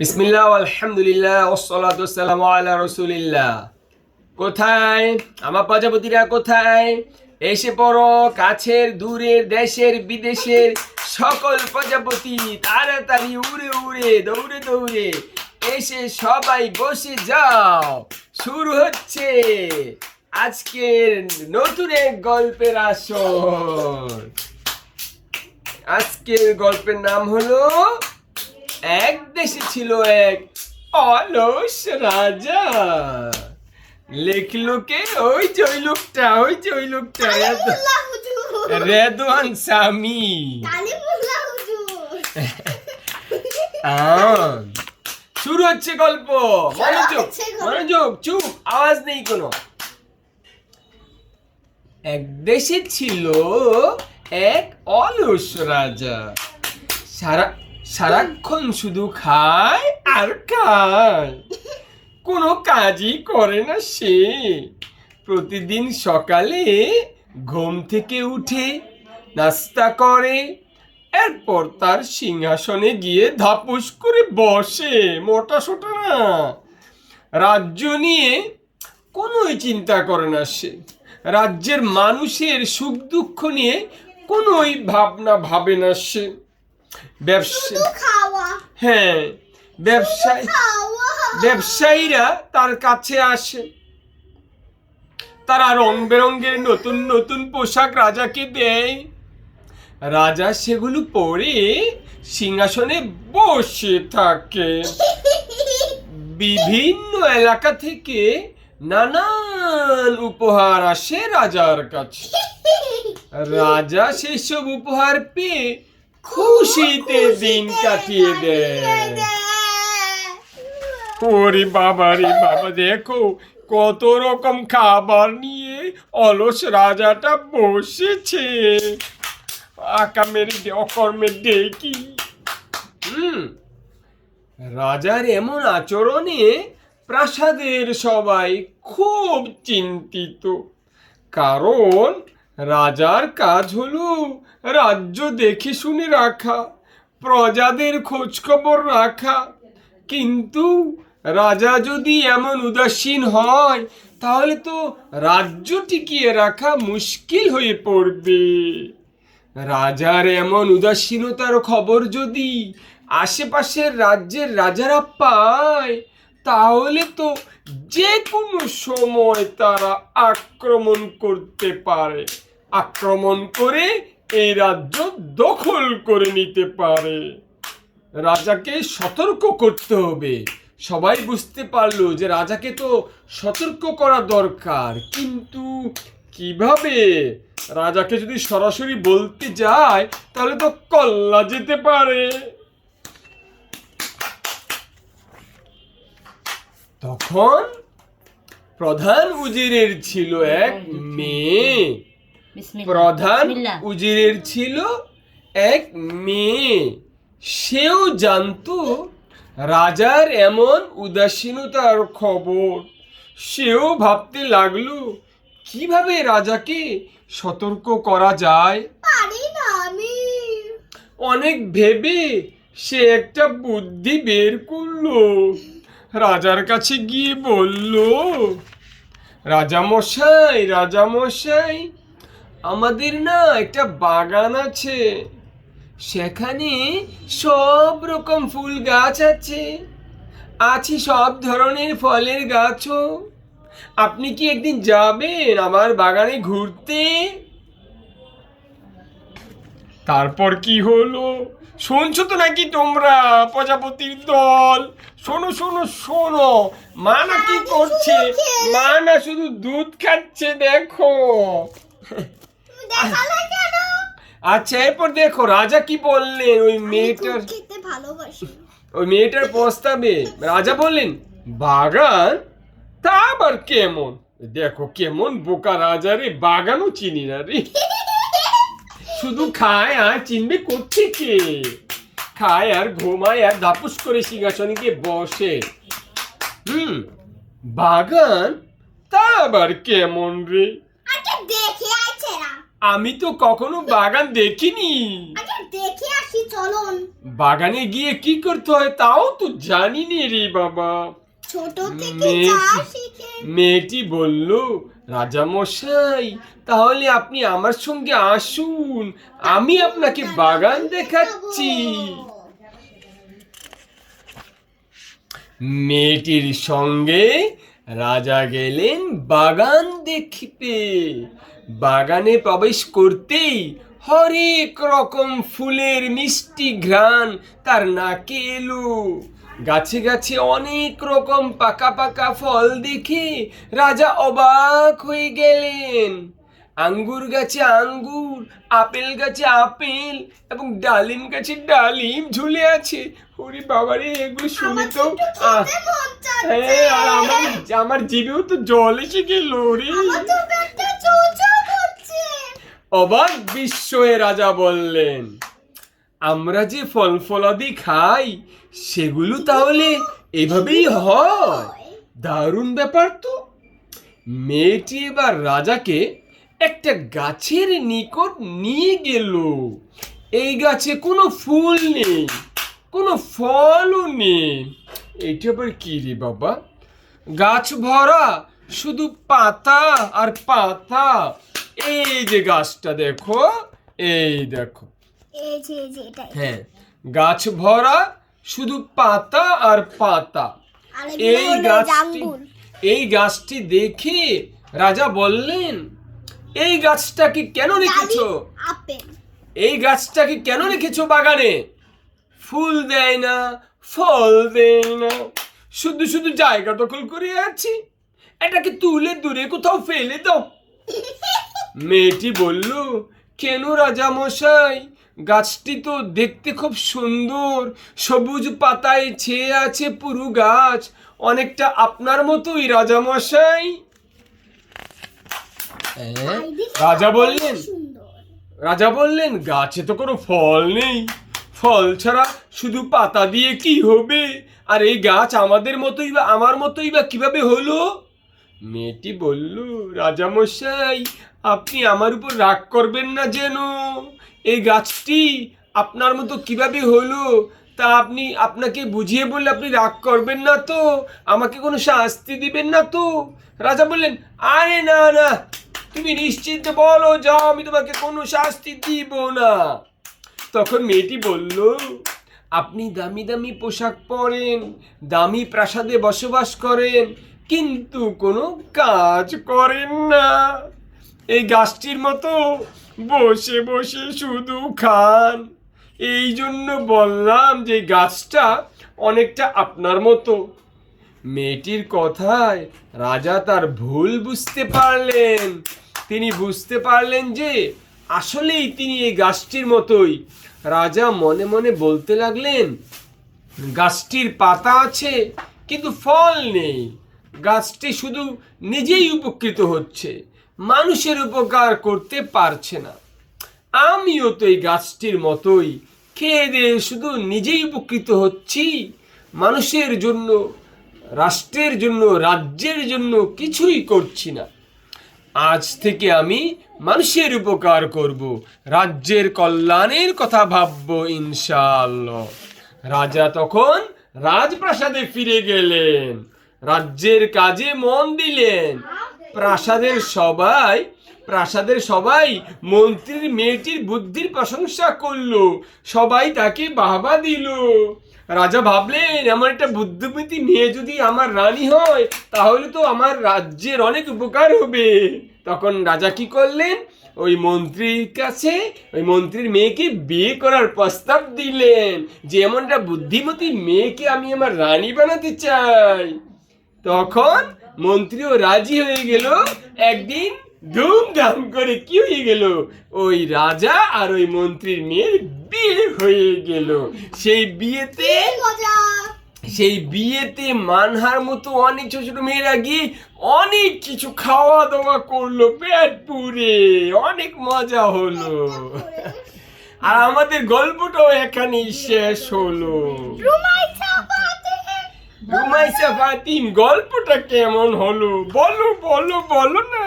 বিসমিল্লাহ আলহামদুলিল্লাহ ওসলাতাম আল্লাহ রসুলিল্লাহ। কোথায়? আমার প্রজাপতিরা কোথায়? এসে পড়ো, কাছের, দূরের, দেশের, বিদেশের সকল প্রজাপতি তাড়াতাড়ি উড়ে উড়ে, দৌড়ে দৌড়ে, এসে সবাই বসে যাও। শুরু হচ্ছে আজকের নতুন এক গল্পের আসর। আজকের গল্পের নাম হলো এক দেশে ছিল এক অলস রাজা। লেখলো কে? ওই যে ওই লোকটা ওই যে ওই লোকটা রেদওয়ান সামি শুরু হচ্ছে গল্প। মনোযোগ মনোযোগ চুপ আওয়াজ নেই কোনো। এক দেশে ছিল এক অলস রাজা। সারা সারাক্ষণ শুধু খায় আর খায়। কোনো কাজই করে না সে। প্রতিদিন সকালে ঘুম থেকে উঠে নাস্তা করে, এরপর তার সিংহাসনে গিয়ে ধাপুস করে বসে, মোটা সোটা না। রাজ্য নিয়ে কোনোই চিন্তা করে না সে। রাজ্যের মানুষের সুখ দুঃখ নিয়ে কোনোই ভাবনা ভাবে না সে। ব্যবসা হ্যাঁ ব্যবসায় ব্যবসায়ীরা তার কাছে আসে। তারা রং বেরঙের নতুন নতুন পোশাক রাজাকে দেয়। রাজা সেগুলো পরে সিংহাসনে বসে থাকে। বিভিন্ন এলাকা থেকে নানান উপহার আসে রাজার কাছে। রাজা সেসব উপহার পেয়ে খুশিতে দিন কাটিয়ে দেয়। ওরে বাবা রে বাবা দেখো কত রকম খাবার নিয়ে অলস রাজাটা বসেছে। আকামের অকর্মের ডেকি হুম রাজার এমন আচরণে প্রাসাদের সবাই খুব চিন্তিত। কারণ রাজার কাজ হলো রাজ্য দেখে শুনে রাখা, প্রজাদের খোঁজ খবর রাখা। কিন্তু রাজা যদি এমন উদাসীন হয়, তাহলে তো রাজ্য টিকিয়ে রাখা মুশকিল হয়ে পড়বে। রাজার এমন উদাসীনতার খবর যদি আশেপাশের রাজ্যের রাজারা পায়, তাহলে তো যে কোনো সময় তারা আক্রমণ করতে পারে। আক্রমণ করে এই রাজ্য দখল করে নিতে পারে। রাজাকে সতর্ক করতে হবে। সবাই বুঝতে পারল যে রাজাকে তো সতর্ক করা দরকার। কিন্তু কীভাবে? রাজাকে যদি সরাসরি বলতে যায় তাহলে তো কল্লা যেতে পারে। তখন প্রধান উজিরের ছিল এক মেয়ে। বিসমিল্লাহ। প্রধান। উজিরের ছিল এক মেয়ে। সেও জানতো রাজার এমন উদাসীনতার খবর। সেও ভাবতে লাগল কীভাবে রাজাকে সতর্ক করা যায়? পারি না আমি। অনেক ভেবে সে একটা বুদ্ধি বের করল। রাজার কাছে গিয়ে বলল রাজামশাই রাজামশাই আমাদের না একটা বাগান আছে। সেখানে সব রকম ফুল গাছ আছে। আছে সব ধরনের ফলের গাছও। আপনি কি একদিন যাবেন আমার বাগানে ঘুরতে? তারপর কি হলো? শুনছো তো নাকি তোমরা প্রজাপতির দল? শোনো শোনো শোনো। মা না কি করছে? মা না শুধু দুধ খাচ্ছে দেখো। আচ্ছা এরপর দেখো রাজা কি বললেন? ওই মেয়েটার ওই মেয়েটার প্রস্তাবে রাজা বললেন বাগান? তা আবার কেমন? দেখো কেমন বোকা রাজা রে বাগানও চিনি না রে। শুধু খায় আর চিনবে করছে কে খায় আর ঘুমায় আর ধাপুস করে সিংহাসনে গিয়ে বসে। হুম বাগান? তা আবার কেমন রে? আমি তো কখনো বাগান দেখিনি। আগে দেখে আসি চলুন। বাগানে গিয়ে কি করতে হয় তাও তো জানি নে রে বাবা। ছোট থেকে যা শিখে। মেয়েটি বলল রাজা মশাই তাহলে আপনি আমার সঙ্গে আসুন। আমি আপনাকে বাগান দেখাচ্ছি। মেয়েটির সঙ্গে রাজা গেলেন বাগান দেখতে। বাগানে প্রবেশ করতেই হরেক রকম ফুলের মিষ্টি ঘ্রাণ তার নাকে এলো। গাছে গাছে অনেক রকম পাকা পাকা ফল দেখে রাজা অবাক হয়ে গেলেন। আঙ্গুর গাছে আঙ্গুর আপেল গাছে আপেল এবং ডালিম গাছে ডালিম ঝুলে আছে। ওরে বাবারে এগুলো শুনে তো হ্যাঁ আর আমার আমার জিভেও তো জল এসে গেল রে। অবাক বিস্ময়ে রাজা বললেন, আমরা যে ফল ফলাদি খাই, সেগুলো তাহলে এভাবেই হয়। দারুণ ব্যাপার তো। মেয়েটি এবার রাজাকে একটা গাছের নিকট নিয়ে গেল। এই গাছে কোনো ফুল নেই, কোনো ফলও নেই। এইটা আবার কি রে বাবা? গাছ ভরা, শুধু পাতা আর পাতা। এই যে গাছটা দেখো এই দেখো। এই যে এই যে এটাই। হ্যাঁ গাছ ভরা শুধু পাতা আর পাতা। এই গাছটি এই গাছটি দেখে রাজা বললেন এই গাছটাকে কেন রেখেছো? এই গাছটাকে কেন রেখেছো বাগানে? ফুল দেয় না ফল দেয় না। শুধু শুধু জায়গা দখল করে আছি। এটাকে তুলে দূরে কোথাও ফেলে দাও। মেয়েটি বলল, কেন রাজা মশাই গাছটি তো দেখতে খুব সুন্দর। সবুজ পাতায় ছেয়ে আছে পুরু গাছ। অনেকটা আপনার মতোই রাজা মশাই রাজা বললেন রাজা বললেন, গাছে তো কোনো ফল নেই। ফল ছাড়া শুধু পাতা দিয়ে কি হবে? আর এই গাছ আমাদের মতোই বা আমার মতোই বা কীভাবে হলো? মেয়েটি বলল, রাজামশাই আপনি আমার উপর রাগ করবেন না যেন। এই গাছটি আপনার মতো কীভাবে হলো তা আপনি আপনাকে বুঝিয়ে বললে আপনি রাগ করবেন না তো। আমাকে কোনো শাস্তি দিবেন না তো। রাজা বললেন, আরে না না, তুমি নিশ্চিন্তে বলো, যাও, আমি তোমাকে কোনো শাস্তি দিব না। তখন মেয়েটি বলল, আপনি দামি দামি পোশাক পরেন, দামি প্রাসাদে বসবাস করেন, কিন্তু কোনো কাজ করেন না। এই গাছটির মতো বসে বসে শুধু খান। এই জন্য বললাম যে গাছটা অনেকটা আপনার মতো। মেয়েটির কথায় রাজা তার ভুল বুঝতে পারলেন। তিনি বুঝতে পারলেন যে আসলেই তিনি এই গাছটির মতোই। রাজা মনে মনে বলতে লাগলেন, গাছটির পাতা আছে, কিন্তু ফল নেই। গাছটি শুধু নিজেই উপকৃত হচ্ছে। মানুষের উপকার করতে পারছে না। আমিও তো এই গাছটির মতোই। খেয়ে দিয়ে শুধু নিজেই উপকৃত হচ্ছি। মানুষের জন্য, রাষ্ট্রের জন্য, রাজ্যের জন্য কিছুই করছি না। আজ থেকে আমি মানুষের উপকার করব। রাজ্যের কল্যাণের কথা ভাবব, ইনশাআল্লাহ। রাজা তখন রাজপ্রাসাদে ফিরে গেলেন। রাজ্যের কাজে মন দিলেন। প্রাসাদের সবাই প্রাসাদের সবাই মন্ত্রীর মেয়েটির বুদ্ধির প্রশংসা করল। সবাই তাকে বাহবা দিল। রাজা ভাবলেন, এমন একটা বুদ্ধিমতী মেয়ে যদি আমার রানী হয়, তাহলে তো আমার রাজ্যের অনেক উপকার হবে। তখন রাজা কি করলেন? ওই মন্ত্রীর কাছে, ওই মন্ত্রীর মেয়েকে বিয়ে করার প্রস্তাব দিলেন যে এমনটা বুদ্ধিমতী মেয়েকে আমি আমার রানী বানাতে চাই। তখন মন্ত্রীও রাজি হয়ে গেল। একদিন ধুমধাম করে কি হয়ে গেল? ওই রাজা আর ওই মন্ত্রীর মেয়ের বিয়ে হয়ে গেল। সেই বিয়েতে সেই বিয়েতে মানহার মতো অনেক ছোট ছোট মেয়েরা গিয়ে অনেক কিছু খাওয়া দাওয়া করল পেট পুরে অনেক মজা হলো। আর আমাদের গল্পটাও এখানেই শেষ হলো। রুমাই বা তিন গল্পটা কেমন হলো? বলো বলো বলো না।